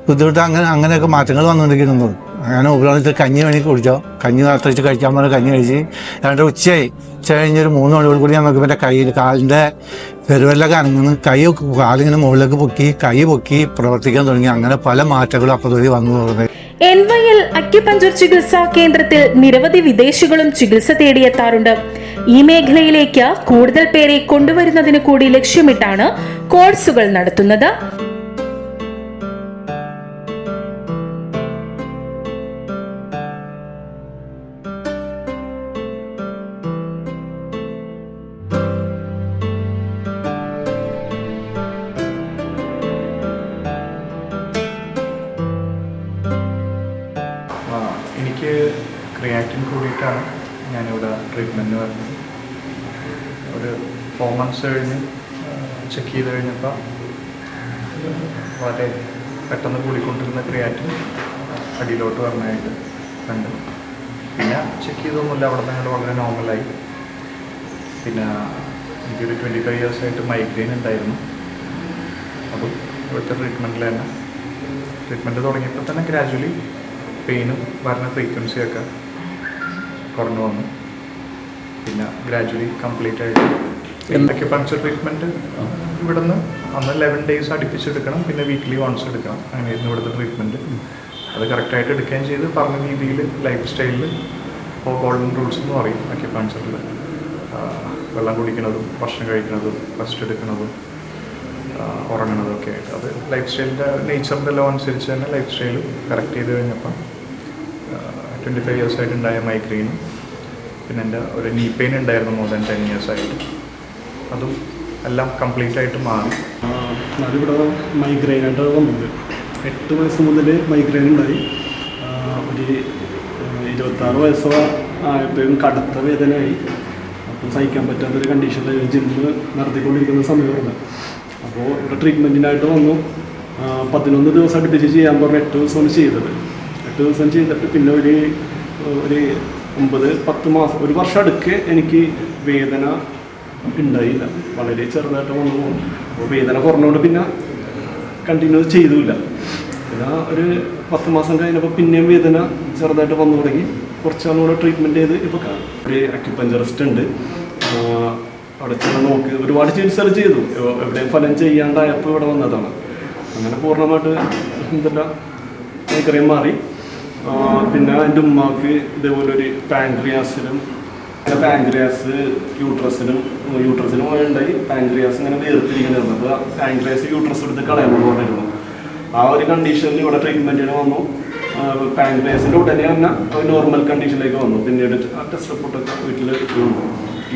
ബുദ്ധിമുട്ട് അങ്ങനെ അങ്ങനെയൊക്കെ മാറ്റങ്ങൾ വന്നുകൊണ്ടിരിക്കുന്നു അങ്ങനെ ഉപയോഗിച്ചിട്ട് കഞ്ഞി വേണമെങ്കിൽ കുടിച്ചോ. കഞ്ഞി മാത്രം കഴിക്കാൻ പറഞ്ഞ കഞ്ഞി കഴിച്ച് രണ്ട് ഉച്ചയായി. ഉച്ച കഴിഞ്ഞൊരു മൂന്ന് മണിയോട് കൂടി ഞാൻ നോക്കുമ്പോൾ എന്റെ കയ്യിൽ കാലിന്റെ പെരുവല്ലൊക്കെ അനങ്ങുന്നു. കൈ കാലിങ്ങനെ മുകളിലേക്ക് പൊക്കി കൈ പൊക്കി പ്രവർത്തിക്കാൻ തുടങ്ങി. അങ്ങനെ പല മാറ്റങ്ങളും അപ്പോൾ വന്നു തുടങ്ങി എൻ വൈ എൽ അക്യുപഞ്ചർ ചികിത്സാ കേന്ദ്രത്തിൽ നിരവധി വിദേശികളും ചികിത്സ തേടിയെത്താറുണ്ട്. ഈ മേഖലയിലേക്ക് കൂടുതൽ പേരെ കൊണ്ടുവരുന്നതിന് കൂടി ലക്ഷ്യമിട്ടാണ് കോഴ്സുകൾ നടത്തുന്നത്. എനിക്ക് ക്രിയാറ്റിൻ കൂടിയിട്ടാണ് ഞാനിവിടെ ട്രീറ്റ്മെന്റ് വരുന്നത് ഒരു ഫോർ മന്ത്സ് കഴിഞ്ഞ് ചെക്ക് ചെയ്ത് കഴിഞ്ഞപ്പോൾ വളരെ പെട്ടെന്ന് കൂടിക്കൊണ്ടിരുന്ന ക്രിയാറ്റിൻ അടിയിലോട്ട് വരണമായിട്ട് കണ്ടു. പിന്നെ ചെക്ക് ചെയ്തൊന്നുമില്ല അവിടെ നിന്ന് വളരെ നോർമലായി പിന്നെ എനിക്കൊരു ട്വന്റി ഫൈവ് ഇയേഴ്സ് ആയിട്ട് മൈഗ്രെയിൻ ഉണ്ടായിരുന്നു. അപ്പം ഇവിടുത്തെ ട്രീറ്റ്മെന്റിൽ തന്നെ. ട്രീറ്റ്മെന്റ് തുടങ്ങിയപ്പോൾ തന്നെ ഗ്രാജുവലി പെയിനും വരുന്ന ഫ്രീക്വൻസിയൊക്കെ കുറഞ്ഞു വന്നു. പിന്നെ ഗ്രാജുവലി കംപ്ലീറ്റ് ആയിട്ട് എന്തൊക്കെ പഞ്ചർ ട്രീറ്റ്മെന്റ് ഇവിടുന്ന് അന്ന് ലെവൻ ഡേയ്സ് അടുപ്പിച്ചെടുക്കണം പിന്നെ വീക്ക്ലി വൺസ് എടുക്കണം. അങ്ങനെയായിരുന്നു ഇവിടുത്തെ ട്രീറ്റ്മെന്റ് അത് കറക്റ്റായിട്ട് എടുക്കുകയും ചെയ്ത്. പറഞ്ഞ രീതിയിൽ ലൈഫ് സ്റ്റൈലിൽ ഇപ്പോൾ ഗോൾഡൻ റൂൾസ് എന്ന് പറയും. അക്യുപങ്ചറിൽ വെള്ളം കുടിക്കുന്നതും ഭക്ഷണം കഴിക്കുന്നതും റെസ്റ്റ് എടുക്കുന്നതും. ആ, ഉറങ്ങുന്നതും ഒക്കെ ആയിട്ട്. അത് ലൈഫ് സ്റ്റൈലിന്റെ നേച്ചറിന്റെ ലോ അനുസരിച്ച് തന്നെ ലൈഫ് സ്റ്റൈൽ കറക്റ്റ് ചെയ്ത് കഴിഞ്ഞപ്പം ട്വന്റി ഫൈവ് ഇയേഴ്സ് ആയിട്ട് ഉണ്ടായ മൈഗ്രെയിനും പിന്നെ എന്റെ ഒരു നീ പെയിൻ ഉണ്ടായിരുന്നു മോർ ദാൻ ടെൻ ഇയേഴ്സ് ആയിട്ട്. അതും എല്ലാം കംപ്ലീറ്റ് ആയിട്ട് മാറി. അതിവിടെ മൈഗ്രെയിനായിട്ട് വന്നത്. എട്ട് വയസ്സ് മുതൽ മൈഗ്രെയിൻ ഉണ്ടായി. ഒരു ഇരുപത്താറ് വയസ്സ് ആയപ്പോഴും കടുത്ത വേദനയായി. അപ്പം സഹിക്കാൻ പറ്റാത്തൊരു കണ്ടീഷനിൽ ജിമ്മിൽ നടത്തിക്കൊണ്ടിരിക്കുന്ന സമയമായിരുന്നു. അപ്പോൾ ഇവിടെ ട്രീറ്റ്മെന്റിനായിട്ട് വന്നു. പതിനൊന്ന് ദിവസം അടുപ്പിച്ച് ചെയ്യാൻ പറഞ്ഞു എട്ട് ദിവസമാണ് ചെയ്തത്. എട്ട് ദിവസം ചെയ്തിട്ട് പിന്നെ ഒരു ഒരു ഒമ്പത് പത്ത് മാസം ഒരു വർഷം അടുക്ക് എനിക്ക് വേദന ഉണ്ടായില്ല. വളരെ ചെറുതായിട്ട് വന്നു. അപ്പോൾ വേദന കുറഞ്ഞുകൊണ്ട് പിന്നെ കണ്ടിന്യൂ ചെയ്തില്ല. പിന്നെ ഒരു പത്ത് മാസം കഴിഞ്ഞപ്പോൾ പിന്നെയും വേദന ചെറുതായിട്ട് വന്നു തുടങ്ങി. കുറച്ചാളും കൂടെ ട്രീറ്റ്മെന്റ് ചെയ്ത് ഇപ്പോൾ ഒരു അക്യുപഞ്ചറിസ്റ്റ് ഉണ്ട്. അവിടെ ചെന്ന് നോക്കി ഒരുപാട് ചികിത്സകൾ ചെയ്തു. എവ്- എവിടെയും ഫലം ചെയ്യാണ്ടായപ്പോൾ ഇവിടെ വന്നതാണ്. അങ്ങനെ പൂർണമായിട്ട് എന്തെല്ലാം മൈഗ്രൈൻ മാറി. പിന്നെ എന്റെ ഉമ്മാക്ക് ഇതേപോലെ ഒരു പാൻക്രിയാസിലും പാൻക്രിയാസ് യൂട്രസിനും യൂട്രസിനും ഉണ്ടായി. പാൻക്രിയാസ് ഇങ്ങനെ വേർതിരിക്കുന്നുണ്ട് അപ്പോൾ പാൻക്രിയാസ് യൂട്രസ് എടുത്ത് കളയാൻ പറഞ്ഞിരുന്നു. ആ ഒരു കണ്ടീഷനിൽ ഇവിടെ ട്രീറ്റ്മെന്റിന് വന്നു. പാൻക്രിയാസിന്റെ ഉടനെ തന്നെ നോർമൽ കണ്ടീഷനിലേക്ക് വന്നു. പിന്നീട് ടെസ്റ്റ് റിപ്പോർട്ടൊക്കെ വീട്ടിൽ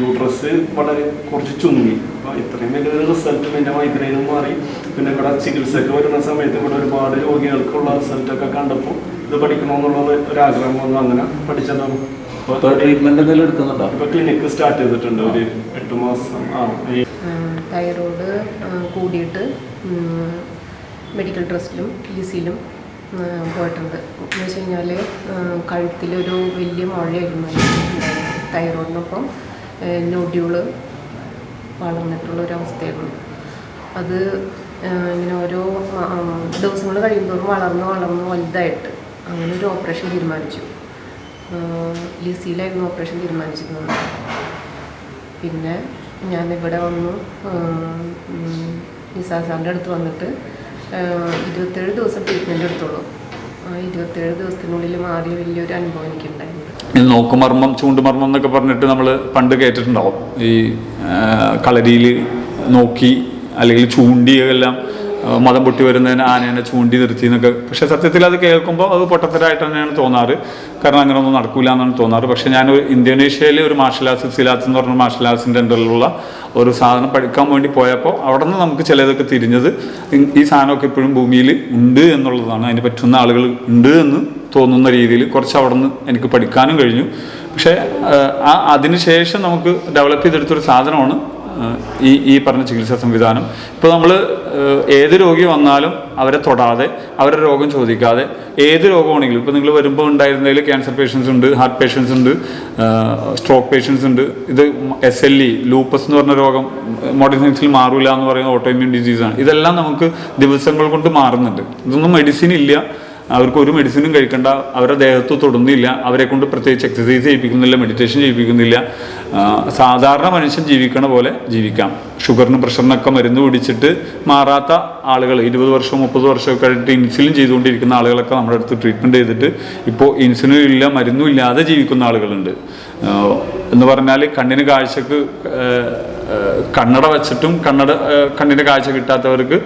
യൂട്രസ് വളരെ കുറച്ച് ചുങ്ങി. അപ്പോൾ ഇത്രയും വലിയൊരു റിസൾട്ട് പിന്നെ മൈഗ്രൈനും മാറി. പിന്നെ ഇവിടെ ചികിത്സയ്ക്ക് വരുന്ന സമയത്ത് ഇവിടെ ഒരുപാട് രോഗികൾക്കുള്ള റിസൾട്ടൊക്കെ കണ്ടപ്പോൾ ഇത് പഠിക്കണമെന്നുള്ള ഒരു ആഗ്രഹം വന്നു. അങ്ങനെ പഠിച്ചതാണ്. ഇപ്പോൾ ട്രീറ്റ്മെന്റ് എന്തെങ്കിലും എടുക്കുന്നുണ്ടോ? ഇപ്പൊ ക്ലിനിക്ക് സ്റ്റാർട്ട് ചെയ്തിട്ടുണ്ട്. ഒരു എട്ട് മാസം. ആ തൈറോയ്ഡ് കൂടിയിട്ട് മെഡിക്കൽ ട്രസ്റ്റിലും പി സിയിലും പോയിട്ടുണ്ട്. എന്ന് വെച്ച് കഴിഞ്ഞാൽ കഴുത്തിലൊരു വലിയ മുഴയായിരുന്നു. തൈറോയിഡിനൊപ്പം നോഡ്യൂൾ വളർന്നിട്ടുള്ള ഒരു അവസ്ഥയായിരുന്നു. അത് ഇങ്ങനെ ഓരോ ദിവസങ്ങൾ കഴിയുമ്പോഴും വളർന്ന് വളർന്ന് വലുതായിട്ട് അങ്ങനെ ഒരു ഓപ്പറേഷൻ തീരുമാനിച്ചു. ലിസിയിലായിരുന്നു ഓപ്പറേഷൻ തീരുമാനിച്ചിരുന്നത്. പിന്നെ ഞാൻ ഇവിടെ വന്നു നിസാർ സാറിന്റെ അടുത്ത് വന്നിട്ട് ഇരുപത്തേഴ് ദിവസം ട്രീറ്റ്മെന്റ് എടുത്തോളൂ ആ ഇരുപത്തേഴ് ദിവസത്തിനുള്ളിൽ മാറിയ വലിയൊരു അനുഭവം എനിക്കുണ്ടായിരുന്നു. നോക്കുമർമ്മം ചൂണ്ടുമർമ്മം എന്നൊക്കെ പറഞ്ഞിട്ട് നമ്മൾ പണ്ട് കേട്ടിട്ടുണ്ടാവും. ഈ കളരിയിൽ നോക്കി അല്ലെങ്കിൽ ചൂണ്ടിയെല്ലാം മതം പൊട്ടി വരുന്നതിന് ആനേനെ ചൂണ്ടി നിർത്തി എന്നൊക്കെ. പക്ഷേ സത്യത്തിൽ അത് കേൾക്കുമ്പോൾ അത് പൊട്ടത്തരായിട്ട് തന്നെയാണ് തോന്നാറ്. കാരണം അങ്ങനെ ഒന്നും നടക്കില്ല എന്നാണ് തോന്നാറ്. പക്ഷേ ഞാൻ ഇന്തോനേഷ്യയിലെ ഒരു മാർഷൽ ആർട്സ് സിലാത്ത് എന്ന് പറഞ്ഞ മാർഷൽ ആർട്സിന്റെ അണ്ടറിലുള്ള ഒരു സാധനം പഠിക്കാൻ വേണ്ടി പോയപ്പോൾ അവിടെ നിന്ന് നമുക്ക് ചിലതൊക്കെ തിരിഞ്ഞത് ഈ സാധനമൊക്കെ ഇപ്പോഴും ഭൂമിയിൽ ഉണ്ട് എന്നുള്ളതാണ്. അതിന് പറ്റുന്ന ആളുകൾ ഉണ്ട് എന്ന് തോന്നുന്ന രീതിയിൽ കുറച്ച് അവിടെ നിന്ന് എനിക്ക് പഠിക്കാനും കഴിഞ്ഞു. പക്ഷേ ആ അതിനുശേഷം നമുക്ക് ഡെവലപ്പ് ചെയ്തെടുത്തൊരു സാധനമാണ് ഈ ഈ പറഞ്ഞ ചികിത്സാ സംവിധാനം. ഇപ്പോൾ നമ്മൾ ഏത് രോഗി വന്നാലും അവരെ തൊടാതെ അവരുടെ രോഗം ചോദിക്കാതെ ഏത് രോഗമാണെങ്കിലും ഇപ്പോൾ നിങ്ങൾ വരുമ്പോൾ ഉണ്ടായിരുന്നതിൽ ക്യാൻസർ പേഷ്യൻസ് ഉണ്ട് ഹാർട്ട് പേഷ്യൻസ് ഉണ്ട് സ്ട്രോക്ക് പേഷ്യൻസ് ഉണ്ട്. ഇത് എസ് എൽ ഇ ലൂപ്പസ് എന്ന് പറഞ്ഞ രോഗം മോഡേൺ സയൻസിൽ മാറില്ല എന്ന് പറയുന്ന ഓട്ടോ ഇമ്യൂൺ ഡിസീസാണ് ഇതെല്ലാം നമുക്ക് ദിവസങ്ങൾ കൊണ്ട് മാറുന്നുണ്ട്. ഇതൊന്നും മെഡിസിൻ ഇല്ല. അവർക്ക് ഒരു മെഡിസിനും കഴിക്കേണ്ട അവരുടെ ദേഹത്ത് തൊടുന്നില്ല അവരെ കൊണ്ട് പ്രത്യേകിച്ച് എക്സസൈസ് ചെയ്യിപ്പിക്കുന്നില്ല മെഡിറ്റേഷൻ ചെയ്യിപ്പിക്കുന്നില്ല. സാധാരണ മനുഷ്യൻ ജീവിക്കണ പോലെ ജീവിക്കാം. ഷുഗറിനും പ്രഷറിനൊക്കെ മരുന്ന് പിടിച്ചിട്ട് മാറാത്ത ആളുകൾ ഇരുപത് വർഷം മുപ്പത് വർഷമൊക്കെ ആയിട്ട് ഇൻസുലിൻ ചെയ്തുകൊണ്ടിരിക്കുന്ന ആളുകളൊക്കെ നമ്മുടെ അടുത്ത് ട്രീറ്റ്മെന്റ് ചെയ്തിട്ട് ഇപ്പോൾ ഇൻസുലിൻ ഇല്ല മരുന്നും ഇല്ലാതെ ജീവിക്കുന്ന ആളുകളുണ്ട്. എന്ന് പറഞ്ഞാൽ കണ്ണിന് കാഴ്ചക്ക് കണ്ണട വെച്ചിട്ടും കണ്ണട കണ്ണിന്റെ കാഴ്ച കിട്ടാത്തവർക്ക്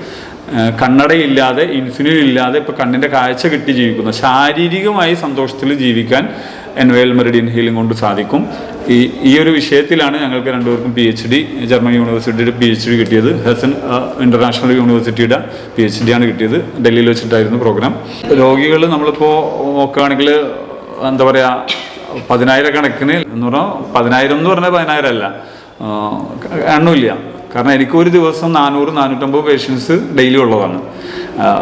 കണ്ണടയില്ലാതെ ഇൻസുലിൻ ഇല്ലാതെ ഇപ്പോൾ കണ്ണിന്റെ കാഴ്ച കിട്ടി ജീവിക്കുന്ന. ശാരീരികമായി സന്തോഷത്തിൽ ജീവിക്കാൻ എൻവയൽ മെറിഡിയൻ ഹീലിംഗ് കൊണ്ട് സാധിക്കും. ഈ ഈ ഒരു വിഷയത്തിലാണ് ഞങ്ങൾക്ക് രണ്ടുപേർക്കും പി എച്ച് ഡി ജർമ്മൻ യൂണിവേഴ്സിറ്റിയുടെ പി എച്ച് ഡി കിട്ടിയത്. ഹെസൻ ഇന്റർനാഷണൽ യൂണിവേഴ്സിറ്റിയുടെ പി എച്ച് ഡി ആണ് കിട്ടിയത്. ഡൽഹിയിൽ വെച്ചിട്ടായിരുന്നു പ്രോഗ്രാം. രോഗികൾ നമ്മളിപ്പോൾ നോക്കുകയാണെങ്കിൽ എന്താ പറയുക പതിനായിരക്കണക്കിന് എന്ന് പറഞ്ഞാൽ പതിനായിരം എന്ന് പറഞ്ഞാൽ പതിനായിരം അല്ല എണ്ണമില്ല കാരണം എനിക്ക് ഒരു ദിവസം നാനൂറ് നാനൂറ്റമ്പത് പേഷ്യൻസ് ഡെയിലി ഉള്ളതാണ്.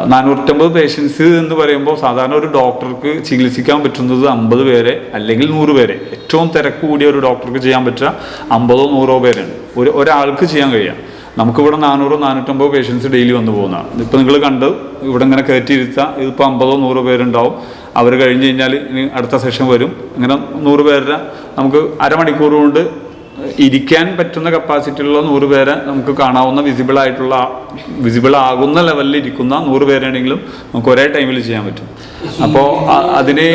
നാനൂറ്റമ്പത് പേഷ്യൻസ് എന്ന് പറയുമ്പോൾ സാധാരണ ഒരു ഡോക്ടർക്ക് ചികിത്സിക്കാൻ പറ്റുന്നത് അമ്പത് പേരെ അല്ലെങ്കിൽ നൂറ് പേരെ. ഏറ്റവും തിരക്ക് കൂടിയ ഒരു ഡോക്ടർക്ക് ചെയ്യാൻ പറ്റുക അമ്പതോ നൂറോ പേരാണ്. ഒരു ഒരാൾക്ക് ചെയ്യാൻ കഴിയാം. നമുക്കിവിടെ നാനൂറോ നാനൂറ്റമ്പത് പേഷ്യൻസ് ഡെയിലി വന്നു പോകുന്നതാണ്. ഇപ്പം നിങ്ങൾ കണ്ട് ഇവിടെ ഇങ്ങനെ കയറ്റിയിരുത്താം ഇതിപ്പോൾ അമ്പതോ നൂറോ പേരുണ്ടാവും. അവർ കഴിഞ്ഞ് കഴിഞ്ഞാൽ ഇനി അടുത്ത സെഷൻ വരും. അങ്ങനെ നൂറ് പേരുടെ നമുക്ക് അരമണിക്കൂർ കൊണ്ട് ഇരിക്കാൻ പറ്റുന്ന കപ്പാസിറ്റിയുള്ള നൂറ് പേരെ നമുക്ക് കാണാവുന്ന വിസിബിൾ ആയിട്ടുള്ള വിസിബിൾ ആകുന്ന ലെവലിൽ ഇരിക്കുന്ന നൂറ് പേരാണെങ്കിലും നമുക്ക് ഒരേ ടൈമിൽ ചെയ്യാൻ പറ്റും. അപ്പോൾ അതിന്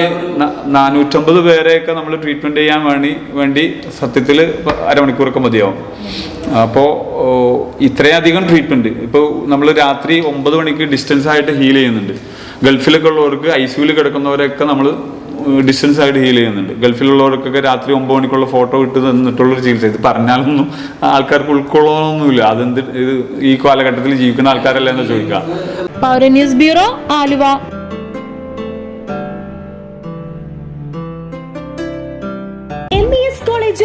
നാനൂറ്റമ്പത് പേരെയൊക്കെ നമ്മൾ ട്രീറ്റ്മെന്റ് ചെയ്യാൻ വേണ്ടി വേണ്ടി സത്യത്തിൽ അരമണിക്കൂറൊക്കെ മതിയാവും. അപ്പോൾ ഇത്രയധികം ട്രീറ്റ്മെന്റ് ഇപ്പോൾ നമ്മൾ രാത്രി ഒമ്പത് മണിക്ക് ഡിസ്റ്റൻസ് ആയിട്ട് ഹീൽ ചെയ്യുന്നുണ്ട്. ഗൾഫിലൊക്കെ ഉള്ളവർക്ക് ഐ സിയുവിൽ കിടക്കുന്നവരൊക്കെ നമ്മൾ ഡിസ്റ്റൻസ് ആയിട്ട് ഹീൽ ചെയ്യുന്നുണ്ട്. ഗൾഫിലുള്ളവർക്കൊക്കെ രാത്രി ഒമ്പത് മണിക്കുള്ള ഫോട്ടോ ഇട്ട് തന്നിട്ടുള്ളൊരു ചികിത്സ ഇത് പറഞ്ഞാലൊന്നും ആൾക്കാർക്ക് ഉൾക്കൊള്ളണമെന്നില്ല അതെന്ത് ഇത് ഈ കാലഘട്ടത്തിൽ ജീവിക്കുന്ന ആൾക്കാരല്ല എന്ന് ചോദിക്കാം. പൗര news bureau Aluva.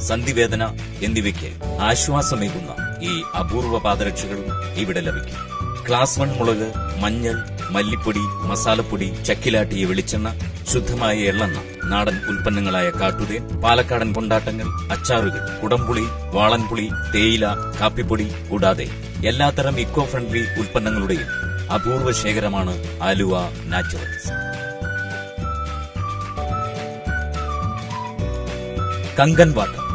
സന്ധിവേദന എന്നിവയ്ക്ക് ആശ്വാസമേകുന്ന ഈ അപൂർവ പാദരക്ഷകളും ഇവിടെ ലഭിക്കും. ക്ലാസ് വൺ മുളക് മഞ്ഞൾ മല്ലിപ്പൊടി മസാലപ്പൊടി ചക്കിലാട്ടിയ വെളിച്ചെണ്ണ ശുദ്ധമായ എള്ളെണ്ണ നാടൻ ഉൽപ്പന്നങ്ങളായ കാട്ടുതേൻ പാലക്കാടൻ കൊണ്ടാട്ടങ്ങൾ അച്ചാറുകൾ കുടംപുളി വാളൻപുളി തേയില കാപ്പിപ്പൊടി കൂടാതെ എല്ലാത്തരം ഇക്കോ ഫ്രണ്ട്ലി ഉൽപ്പന്നങ്ങളുടെയും അപൂർവ ശേഖരമാണ് ആലുവ നാച്ചുറൽസ്. Kangen water.